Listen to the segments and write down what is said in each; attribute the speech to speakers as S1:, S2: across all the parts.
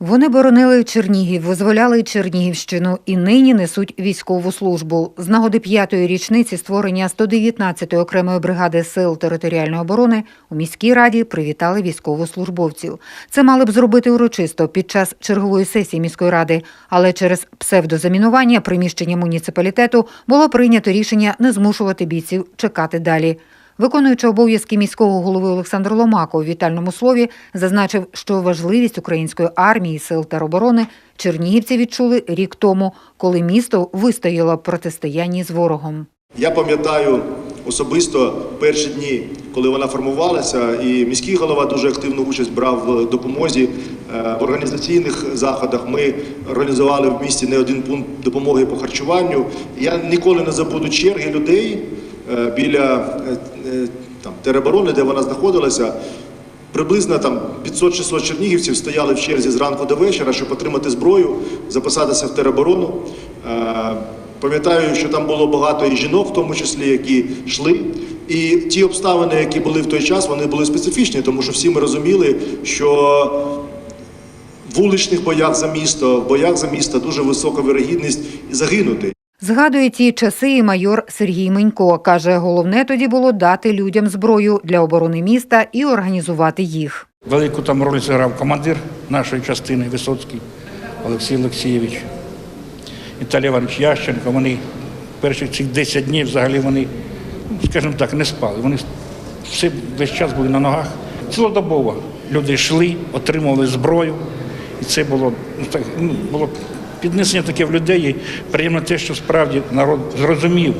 S1: Вони боронили Чернігів, визволяли Чернігівщину і нині несуть військову службу. З нагоди п'ятої річниці створення 119-ї окремої бригади сил територіальної оборони у міській раді привітали військовослужбовців. Це мали б зробити урочисто під час чергової сесії міської ради, але через псевдозамінування приміщення муніципалітету було прийнято рішення не змушувати бійців чекати далі. Виконуючи обов'язки міського голови Олександр Ломако у вітальному слові зазначив, що важливість української армії, сил тероборони чернігівці відчули рік тому, коли місто вистояло протистоянні з ворогом.
S2: Я пам'ятаю особисто перші дні, коли вона формувалася, і міський голова дуже активну участь брав в допомозі е, в організаційних заходах. Ми організували в місті не один пункт допомоги по харчуванню. Я ніколи не забуду черги людей е, біля е, там, тероборони, де вона знаходилася. Приблизно там 500-600 чернігівців стояли в черзі зранку до вечора, щоб отримати зброю, записатися в тероборону. Е, Пам'ятаю, що там було багато і жінок, в тому числі, які йшли. І ті обставини, які були в той час, вони були специфічні, тому що всі ми розуміли, що в вуличних боях за місто, в боях за місто дуже висока вирогідність загинути.
S1: Згадує ті часи і майор Сергій Менько. Каже, головне тоді було дати людям зброю для оборони міста і організувати їх.
S3: Велику там роль зіграв командир нашої частини Висоцький Олексій Олексійович, Віталій Іванович Ященко. Вони перші цих 10 днів взагалі вони, ну, скажімо так, не спали. Вони все весь час були на ногах. Цілодобово люди йшли, отримували зброю. І це було ну, так, ну, було піднесення таке в людей. І приємно те, що справді народ зрозумів,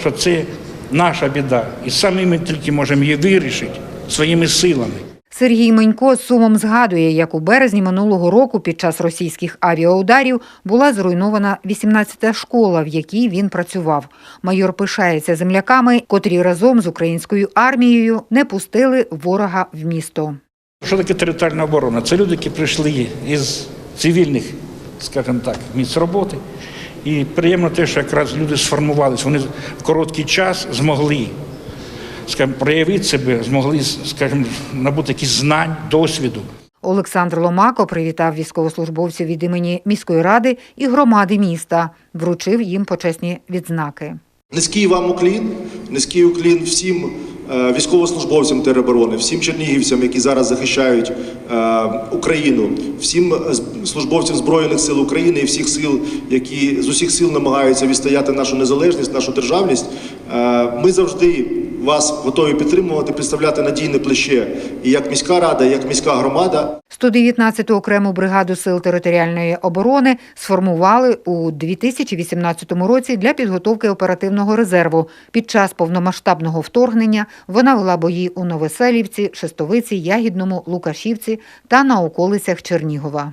S3: що це наша біда. І самі ми тільки можемо її вирішити своїми силами.
S1: Сергій Менько з сумом згадує, як у березні минулого року під час російських авіаударів була зруйнована 18-та школа, в якій він працював. Майор пишається земляками, котрі разом з українською армією не пустили ворога в місто.
S3: Що таке територіальна оборона? Це люди, які прийшли із цивільних, скажімо так, місць роботи. І приємно те, що якраз люди сформувалися. Вони в короткий час змогли скажімо, проявити себе, змогли, скажімо, набути якісь знань, досвіду.
S1: Олександр Ломако привітав військовослужбовців від імені міської ради і громади міста, вручив їм почесні відзнаки.
S2: Низький вам уклін, низький уклін всім військовослужбовцям тероборони, всім чернігівцям, які зараз захищають е, Україну, всім е, службовцям Збройних сил України і всіх сил, які з усіх сил намагаються відстояти нашу незалежність, нашу державність. Е, Ми завжди вас готові підтримувати, представляти надійне плече і як міська рада, і як міська громада.
S1: 119-ту окрему бригаду сил територіальної оборони сформували у 2018 році для підготовки оперативного резерву. Під час повномасштабного вторгнення вона вела бої у Новоселівці, Шестовиці, Ягідному, Лукашівці та на околицях Чернігова.